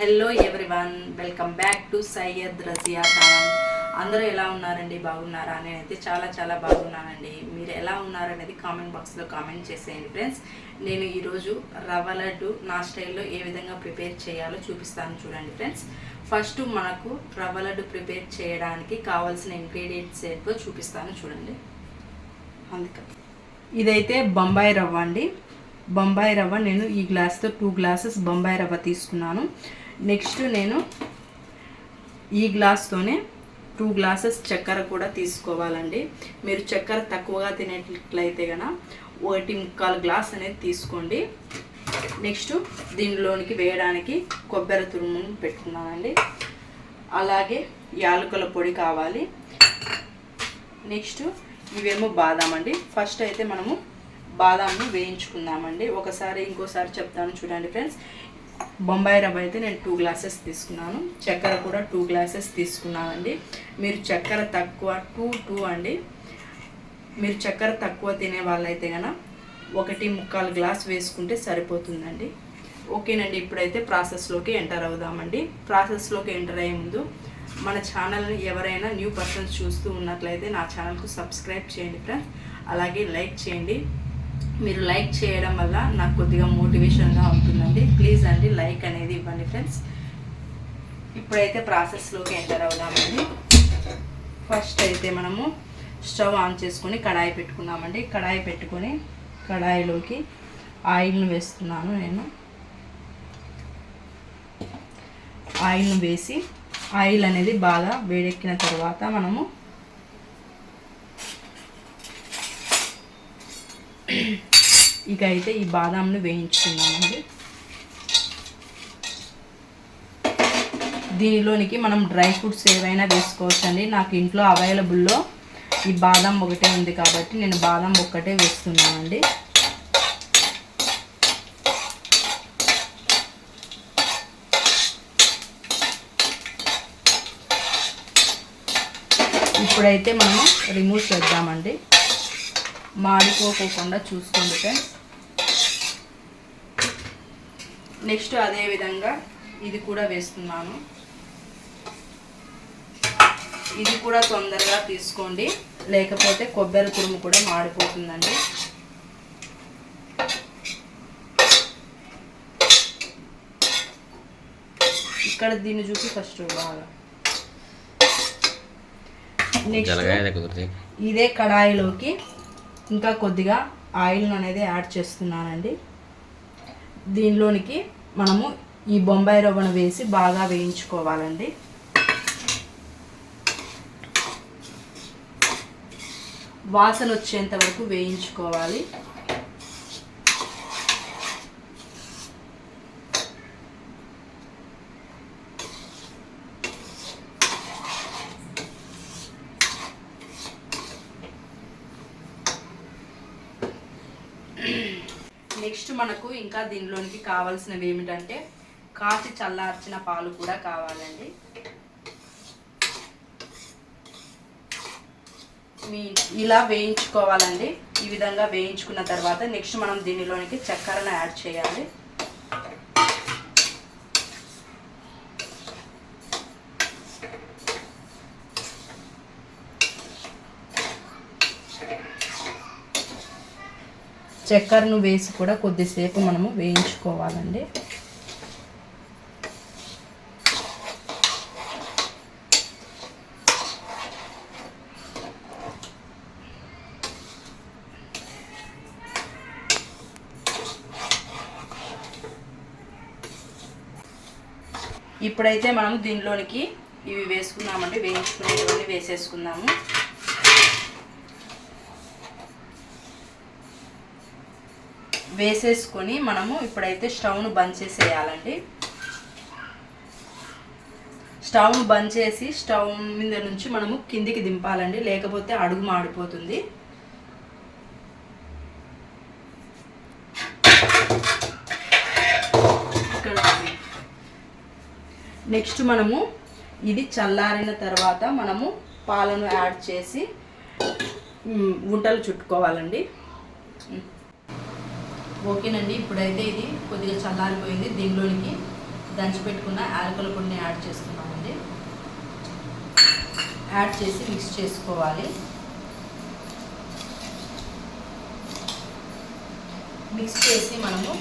Hello everyone welcome back to Syed Razia Khan అందరూ ఎలా ఉన్నారండి? బాగున్నారా? నేనైతే చాలా చాలా బాగున్నానండి. మీరు ఎలా ఉన్నారనేది కామెంట్ బాక్స్లో కామెంట్ చేసేయండి ఫ్రెండ్స్. నేను ఈరోజు రవ్వ లడ్డు నా స్టైల్లో ఏ విధంగా ప్రిపేర్ చేయాలో చూపిస్తాను చూడండి ఫ్రెండ్స్. ఫస్ట్ మనకు రవ్వ లడ్డు ప్రిపేర్ చేయడానికి కావాల్సిన ఇంగ్రీడియంట్స్ ఏంటో చూపిస్తాను చూడండి. అందుకని ఇదైతే బొంబాయి రవ్వ అండి. బొంబాయి రవ్వ నేను ఈ గ్లాస్తో టూ గ్లాసెస్ బొంబాయి రవ్వ తీసుకున్నాను. నెక్స్ట్ నేను ఈ గ్లాస్తోనే టూ గ్లాసెస్ చక్కెర కూడా తీసుకోవాలండి. మీరు చక్కెర తక్కువగా తినేట్లయితే కనుక ఒకటి ముక్కాలు గ్లాస్ అనేది తీసుకోండి. నెక్స్ట్ దీనిలోనికి వేయడానికి కొబ్బరి తురుమును పెట్టుకున్నానండి. అలాగే యాలకుల పొడి కావాలి. నెక్స్ట్ ఇవేమో బాదాం అండి. ఫస్ట్ అయితే మనము బాదాంను వేయించుకుందామండి. ఒకసారి ఇంకోసారి చెప్తాను చూడండి ఫ్రెండ్స్. బొంబాయి రవ్వ అయితే నేను టూ గ్లాసెస్ తీసుకున్నాను. చక్కెర కూడా టూ గ్లాసెస్ తీసుకున్నానండి. మీరు చక్కెర తక్కువ టూ టూ అండి. మీరు చక్కెర తక్కువ తినే వాళ్ళైతే కనుక ఒకటి ముక్కాలు గ్లాస్ వేసుకుంటే సరిపోతుందండి. ఓకేనండి ఇప్పుడైతే ప్రాసెస్లోకి ఎంటర్ అవుదామండి. ప్రాసెస్లోకి ఎంటర్ అయ్యే ముందు మన ఛానల్ని ఎవరైనా న్యూ పర్సన్స్ చూస్తూ ఉన్నట్లయితే నా ఛానల్కు సబ్స్క్రైబ్ చేయండి ఫ్రెండ్స్ అలాగే లైక్ చేయండి. మీరు లైక్ చేయడం వల్ల నాకు కొద్దిగా మోటివేషన్గా ఉంటుందండి. ప్లీజ్ అండి లైక్ అనేది ఇవ్వండి ఫ్రెండ్స్. ఇప్పుడైతే ప్రాసెస్లోకి ఎంటర్ అవుదామండి. ఫస్ట్ అయితే మనము స్టవ్ ఆన్ చేసుకొని కడాయి పెట్టుకున్నామండి కడాయి పెట్టుకొని కడాయిలోకి ఆయిల్ను వేస్తున్నాను నేను. ఆయిల్ను వేసి ఆయిల్ అనేది బాగా వేడెక్కిన తర్వాత మనము ఇక అయితే ఈ బాదాంను వేయించుకున్నామండి దీనిలోనికి మనం డ్రై ఫ్రూట్స్ ఏవైనా వేసుకోవచ్చండి. నాకు ఇంట్లో అవైలబుల్లో ఈ బాదం ఒకటే ఉంది కాబట్టి నేను బాదం ఒక్కటే వేస్తున్నానండి. ఇప్పుడైతే మనము రిమూవ్ చేద్దామండి. మాడిపోకుండా చూసుకోండి ఫ్రెండ్స్ నెక్స్ట్ అదే విధంగా ఇది కూడా వేస్తున్నాను. ఇది కూడా తొందరగా తీసుకోండి. లేకపోతే కొబ్బరి తురుము కూడా మాడిపోతుందండి. ఇక్కడ దీన్ని చూసి ఫస్ట్ బాగా నెక్స్ట్ ఇదే కడాయిలోకి ఇంకా కొద్దిగా ఆయిల్ అనేది యాడ్ చేస్తున్నానండి. దీనిలోనికి మనము ఈ బొంబాయి రవ్వను వేసి బాగా వేయించుకోవాలండి. వాసన వచ్చేంత వరకు వేయించుకోవాలి. నెక్స్ట్ మనకు ఇంకా దీనిలోనికి కావాల్సినవి ఏమిటంటే కాచి చల్లార్చిన పాలు కూడా కావాలండి. మీ ఇలా వేయించుకోవాలండి. ఈ విధంగా వేయించుకున్న తర్వాత నెక్స్ట్ మనం దీనిలోనికి చక్కెరను యాడ్ చేయాలి. చక్కెరను వేసి కూడా కొద్దిసేపు మనము వేయించుకోవాలండి. ఇప్పుడైతే మనం దీనిలోనికి ఇవి వేసుకున్నామండి వేయించుకునేవన్నీ వేసేసుకుందాము. వేసేసుకొని మనము ఇప్పుడైతే స్టవ్ను బంద్ చేసేయాలండి. స్టవ్ను బంద్ చేసి స్టవ్ మీద నుంచి మనము కిందికి దింపాలండి లేకపోతే అడుగు మాడిపోతుంది. ఇక్కడ నెక్స్ట్ మనము ఇది చల్లారిన తర్వాత మనము పాలను యాడ్ చేసి ఉంటలు చుట్టుకోవాలండి. ఓకేనండి ఇప్పుడైతే ఇది కొద్దిగా చల్లారిపోయింది. దీనిలోనికి దంచి పెట్టుకున్న యాలకుల పొడిని యాడ్ చేస్తున్నామండి. యాడ్ చేసి మిక్స్ చేసుకోవాలి. మిక్స్ చేసి మనము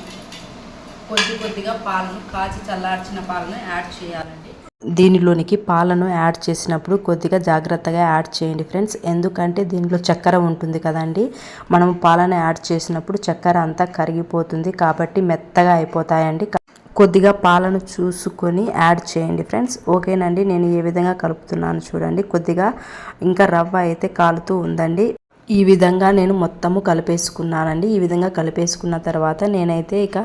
కొద్ది కొద్దిగా పాలను కాచి చల్లార్చిన పాలను యాడ్ చేయాలండి. దీనిలోనికి పాలను యాడ్ చేసినప్పుడు కొద్దిగా జాగ్రత్తగా యాడ్ చేయండి ఫ్రెండ్స్. ఎందుకంటే దీనిలో చక్కెర ఉంటుంది కదండి. మనం పాలను యాడ్ చేసినప్పుడు చక్కెర అంతా కరిగిపోతుంది కాబట్టి మెత్తగా అయిపోతాయండి. కొద్దిగా పాలను చూసుకొని యాడ్ చేయండి ఫ్రెండ్స్. ఓకేనండి నేను ఏ విధంగా కలుపుతున్నాను చూడండి. కొద్దిగా ఇంకా రవ్వ అయితే కాలుతూ ఉందండి. ఈ విధంగా నేను మొత్తము కలిపేసుకున్నానండి. ఈ విధంగా కలిపేసుకున్న తర్వాత నేనైతే ఇక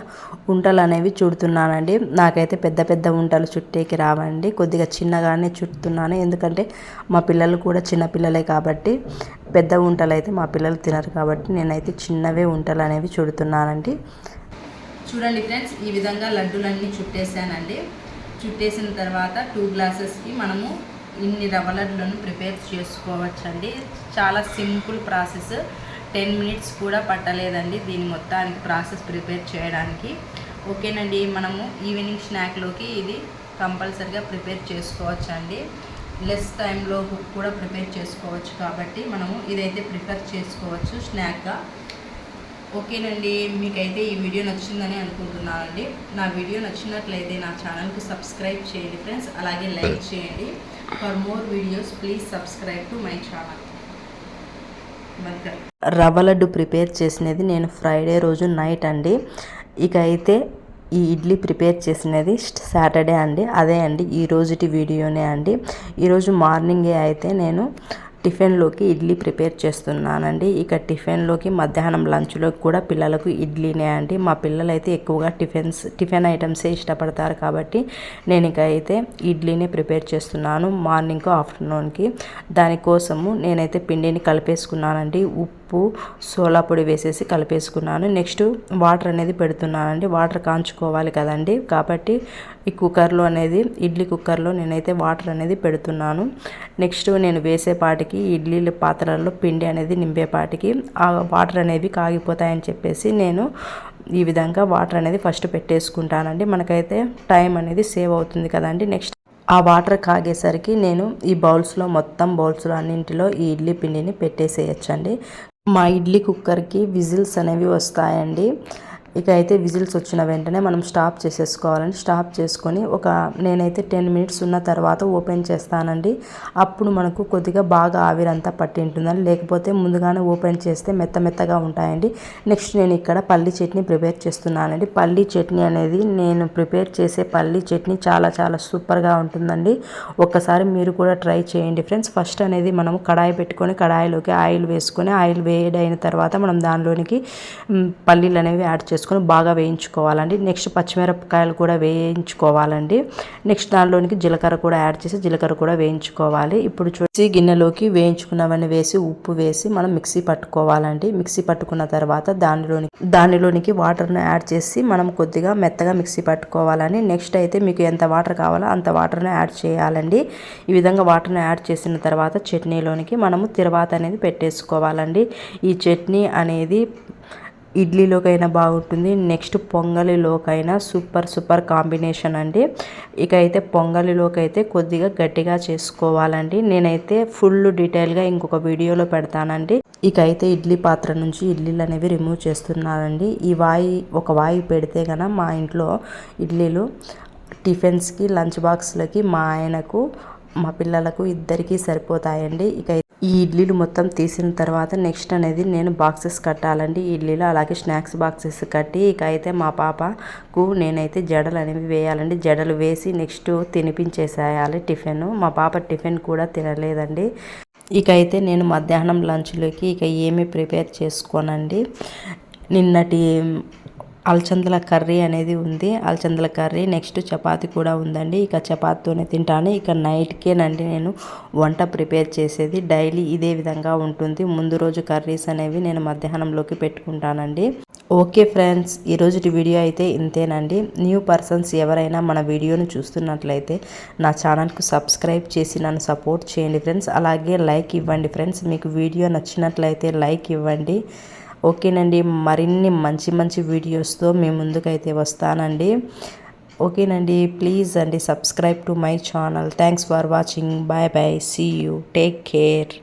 ఉంటలు అనేవి చుడుతున్నానండి. నాకైతే పెద్ద పెద్ద ఉంటలు చుట్టేకి రావండి. కొద్దిగా చిన్నగానే చుట్టుతున్నాను ఎందుకంటే మా పిల్లలు కూడా చిన్న పిల్లలే కాబట్టి పెద్ద ఉంటలు అయితే మా పిల్లలు తినరు కాబట్టి నేనైతే చిన్నవే ఉంటలు అనేవి చుడుతున్నానండి. చూడండి ఫ్రెండ్స్ ఈ విధంగా లడ్డూలన్నీ చుట్టేసానండి. చుట్టేసిన తర్వాత టూ గ్లాసెస్కి మనము ఇన్ని రవ్వ లడ్డులను ప్రిపేర్ చేసుకోవచ్చండి. చాలా సింపుల్ ప్రాసెస్. టెన్ మినిట్స్ కూడా పట్టలేదండి దీని మొత్తానికి ప్రాసెస్ ప్రిపేర్ చేయడానికి. ఓకేనండి మనము ఈవినింగ్ స్నాక్లోకి ఇది కంపల్సరిగా ప్రిపేర్ చేసుకోవచ్చు అండి లెస్ టైంలో కూడా ప్రిపేర్ చేసుకోవచ్చు కాబట్టి మనము ఇదైతే ప్రిపేర్ చేసుకోవచ్చు స్నాక్గా. ఓకేనండి మీకైతే ఈ వీడియో నచ్చిందని అనుకుంటున్నానండి. నా వీడియో నచ్చినట్లయితే నా ఛానల్కి సబ్స్క్రైబ్ చేయండి ఫ్రెండ్స్. అలాగే లైక్ చేయండి. For more videos please subscribe to my channel rava laddu prepare చేసినది నేను ఫ్రైడే రోజు నైట్ అండి. ఇక అయితే ఈ ఇడ్లీ ప్రిపేర్ చేసినది సాటర్డే అండి. అదే అండి ఈ రోజుటి వీడియోనే అండి. ఈరోజు మార్నింగే అయితే నేను టిఫిన్లోకి ఇడ్లీ ప్రిపేర్ చేస్తున్నానండి. ఇక టిఫిన్లోకి మధ్యాహ్నం లంచ్లోకి కూడా పిల్లలకు ఇడ్లీనే అండి. మా పిల్లలైతే ఎక్కువగా టిఫిన్స్ టిఫిన్ ఐటమ్సే ఇష్టపడతారు కాబట్టి నేను ఇక అయితే ఇడ్లీని ప్రిపేర్ చేస్తున్నాను మార్నింగ్ ఆఫ్టర్నూన్కి. దానికోసము నేనైతే పిండిని కలిపేసుకున్నానండి. ఉప్పు ఉప్పు సోలా పొడి వేసేసి కలిపేసుకున్నాను. నెక్స్ట్ వాటర్ అనేది పెడుతున్నానండి. వాటర్ కాంచుకోవాలి కదండి. కాబట్టి ఈ కుక్కర్లో అనేది ఇడ్లీ కుక్కర్లో నేనైతే వాటర్ అనేది పెడుతున్నాను. నెక్స్ట్ నేను వేసేపాటికి ఇడ్లీ పాత్రల్లో పిండి అనేది నింపేపాటికి ఆ వాటర్ అనేవి కాగిపోతాయని చెప్పేసి నేను ఈ విధంగా వాటర్ అనేది ఫస్ట్ పెట్టేసుకుంటానండి. మనకైతే టైం అనేది సేవ్ అవుతుంది కదండి. నెక్స్ట్ ఆ వాటర్ కాగేసరికి నేను ఈ బౌల్స్లో మొత్తం బౌల్స్లో అన్నింటిలో ఈ ఇడ్లీ పిండిని పెట్టేసేయచ్చండి. మా ఇడ్లీ కుక్కర్కి విజిల్స్ అనేవి వస్తాయండి. ఇక అయితే విజిల్స్ వచ్చిన వెంటనే మనం స్టాప్ చేసేసుకోవాలండి. స్టాప్ చేసుకొని ఒక నేనైతే టెన్ మినిట్స్ ఉన్న తర్వాత ఓపెన్ చేస్తానండి. అప్పుడు మనకు కొద్దిగా బాగా ఆవిరంతా పట్టి ఉంటుందండి లేకపోతే ముందుగానే ఓపెన్ చేస్తే మెత్త మెత్తగా ఉంటాయండి. నెక్స్ట్ నేను ఇక్కడ పల్లి చట్నీ ప్రిపేర్ చేస్తున్నానండి. పల్లి చట్నీ అనేది నేను ప్రిపేర్ చేసే పల్లి చట్నీ చాలా చాలా సూపర్గా ఉంటుందండి. ఒక్కసారి మీరు కూడా ట్రై చేయండి ఫ్రెండ్స్. ఫస్ట్ అనేది మనం కడాయి పెట్టుకొని కడాయిలోకి ఆయిల్ వేసుకొని ఆయిల్ వేడైన తర్వాత మనం దానిలోనికి పల్లీలు అనేవి యాడ్ చేసుకొని వేసుకొని బాగా వేయించుకోవాలండి. నెక్స్ట్ పచ్చిమిరపకాయలు కూడా వేయించుకోవాలండి. నెక్స్ట్ దానిలోనికి జీలకర్ర కూడా యాడ్ చేసి జీలకర్ర కూడా వేయించుకోవాలి. ఇప్పుడు చూసి గిన్నెలోకి వేయించుకున్నవన్నీ వేసి ఉప్పు వేసి మనం మిక్సీ పట్టుకోవాలండి. మిక్సీ పట్టుకున్న తర్వాత దానిలోని దానిలోనికి వాటర్ను యాడ్ చేసి మనం కొద్దిగా మెత్తగా మిక్సీ పట్టుకోవాలని నెక్స్ట్ అయితే మీకు ఎంత వాటర్ కావాలో అంత వాటర్ను యాడ్ చేయాలండి. ఈ విధంగా వాటర్ను యాడ్ చేసిన తర్వాత చట్నీలోనికి మనము తిరువాత అనేది పెట్టేసుకోవాలండి. ఈ చట్నీ అనేది ఇడ్లీలోకైనా బాగుంటుంది. నెక్స్ట్ పొంగలిలోకైనా సూపర్ సూపర్ కాంబినేషన్ అండి. ఇక అయితే పొంగలిలోకి అయితే కొద్దిగా గట్టిగా చేసుకోవాలండి. నేనైతే ఫుల్ డీటెయిల్గా ఇంకొక వీడియోలో పెడతానండి. ఇక అయితే ఇడ్లీ పాత్ర నుంచి ఇడ్లీలు అనేవి రిమూవ్ చేస్తున్నారండి ఈ వాయి ఒక వాయి పెడితే కనుక మా ఇంట్లో ఇడ్లీలు టిఫిన్స్కి లంచ్ బాక్స్లకి మా ఆయనకు మా పిల్లలకు ఇద్దరికీ సరిపోతాయండి. ఇక ఈ ఇడ్లీలు మొత్తం తీసిన తర్వాత నెక్స్ట్ అనేది నేను బాక్సెస్ కట్టాలండి. ఇడ్లీలు అలాగే స్నాక్స్ బాక్సెస్ కట్టి ఇక అయితే మా పాపకు నేనైతే జడలు అనేవి వేయాలండి. జడలు వేసి నెక్స్ట్ తినిపించేసేయాలి టిఫిన్. మా పాప టిఫిన్ కూడా తినలేదండి. ఇక అయితే నేను మధ్యాహ్నం లంచ్లోకి ఇక ఏమీ ప్రిపేర్ చేసుకోనండి. నిన్నటి అలచందల కర్రీ అనేది ఉంది. అలచందల కర్రీ నెక్స్ట్ చపాతి కూడా ఉందండి. ఇక చపాతీతోనే తింటాను. ఇక నైట్కేనండి నేను వంట ప్రిపేర్ చేసేది. డైలీ ఇదే విధంగా ఉంటుంది. ముందు రోజు కర్రీస్ అనేవి నేను మధ్యాహ్నంలోకి పెట్టుకుంటానండి. ఓకే ఫ్రెండ్స్ ఈరోజు వీడియో అయితే ఇంతేనండి. న్యూ పర్సన్స్ ఎవరైనా మన వీడియోను చూస్తున్నట్లయితే నా ఛానల్కు సబ్స్క్రైబ్ చేసి నన్ను సపోర్ట్ చేయండి ఫ్రెండ్స్. అలాగే లైక్ ఇవ్వండి ఫ్రెండ్స్. మీకు వీడియో నచ్చినట్లయితే లైక్ ఇవ్వండి. ఓకేనండి మరిన్ని మంచి మంచి వీడియోస్తో మీ ముందుకైతే వస్తానండి. ఓకేనండి ప్లీజ్ అండి subscribe to my channel. Thanks for watching. Bye bye. See you. Take care.